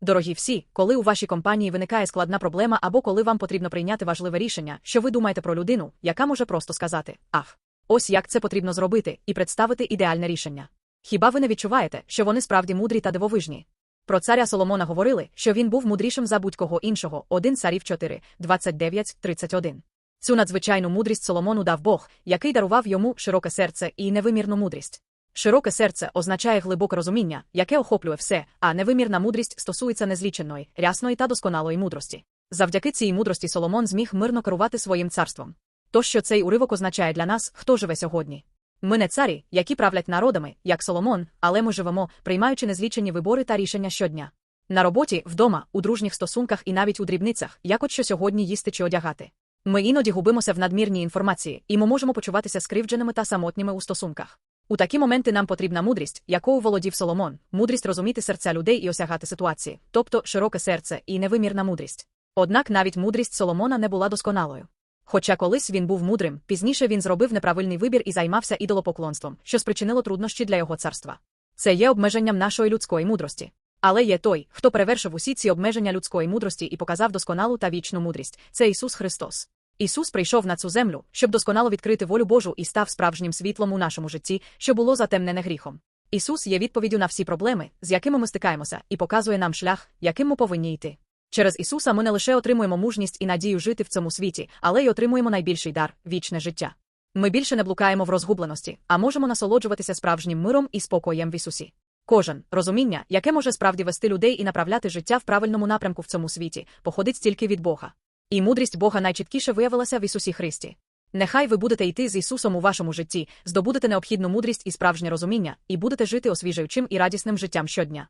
Дорогі всі, коли у вашій компанії виникає складна проблема або коли вам потрібно прийняти важливе рішення, що ви думаєте про людину, яка може просто сказати Ах, ось як це потрібно зробити, і представити ідеальне рішення. Хіба ви не відчуваєте, що вони справді мудрі та дивовижні? Про царя Соломона говорили, що він був мудрішим за будь-кого іншого, 1 царів 4, 29, 31. Цю надзвичайну мудрість Соломону дав Бог, який дарував йому широке серце і невимірну мудрість. Широке серце означає глибоке розуміння, яке охоплює все, а невимірна мудрість стосується незліченої, рясної та досконалої мудрості. Завдяки цій мудрості Соломон зміг мирно керувати своїм царством. То, що цей уривок означає для нас, хто живе сьогодні. Ми не царі, які правлять народами, як Соломон, але ми живемо, приймаючи незлічені вибори та рішення щодня. На роботі, вдома, у дружніх стосунках і навіть у дрібницях, як от що сьогодні їсти чи одягати. Ми іноді губимося в надмірній інформації, і ми можемо почуватися скривдженими та самотніми у стосунках. У такі моменти нам потрібна мудрість, якою володів Соломон, мудрість розуміти серця людей і осягати ситуації, тобто широке серце і невимірна мудрість. Однак навіть мудрість Соломона не була досконалою. Хоча колись він був мудрим, пізніше він зробив неправильний вибір і займався ідолопоклонством, що спричинило труднощі для його царства. Це є обмеженням нашої людської мудрості. Але є той, хто перевершив усі ці обмеження людської мудрості і показав досконалу та вічну мудрість це Ісус Христос. Ісус прийшов на цю землю, щоб досконало відкрити волю Божу і став справжнім світлом у нашому житті, що було затемнене гріхом. Ісус є відповіддю на всі проблеми, з якими ми стикаємося, і показує нам шлях, яким ми повинні йти. Через Ісуса ми не лише отримуємо мужність і надію жити в цьому світі, але й отримуємо найбільший дар вічне життя. Ми більше не блукаємо в розгубленості, а можемо насолоджуватися справжнім миром і спокоєм в Ісусі. Кожен розуміння, яке може справді вести людей і направляти життя в правильному напрямку в цьому світі, походить тільки від Бога. І мудрість Бога найчіткіше виявилася в Ісусі Христі. Нехай ви будете йти з Ісусом у вашому житті, здобудете необхідну мудрість і справжнє розуміння, і будете жити освіжаючим і радісним життям щодня.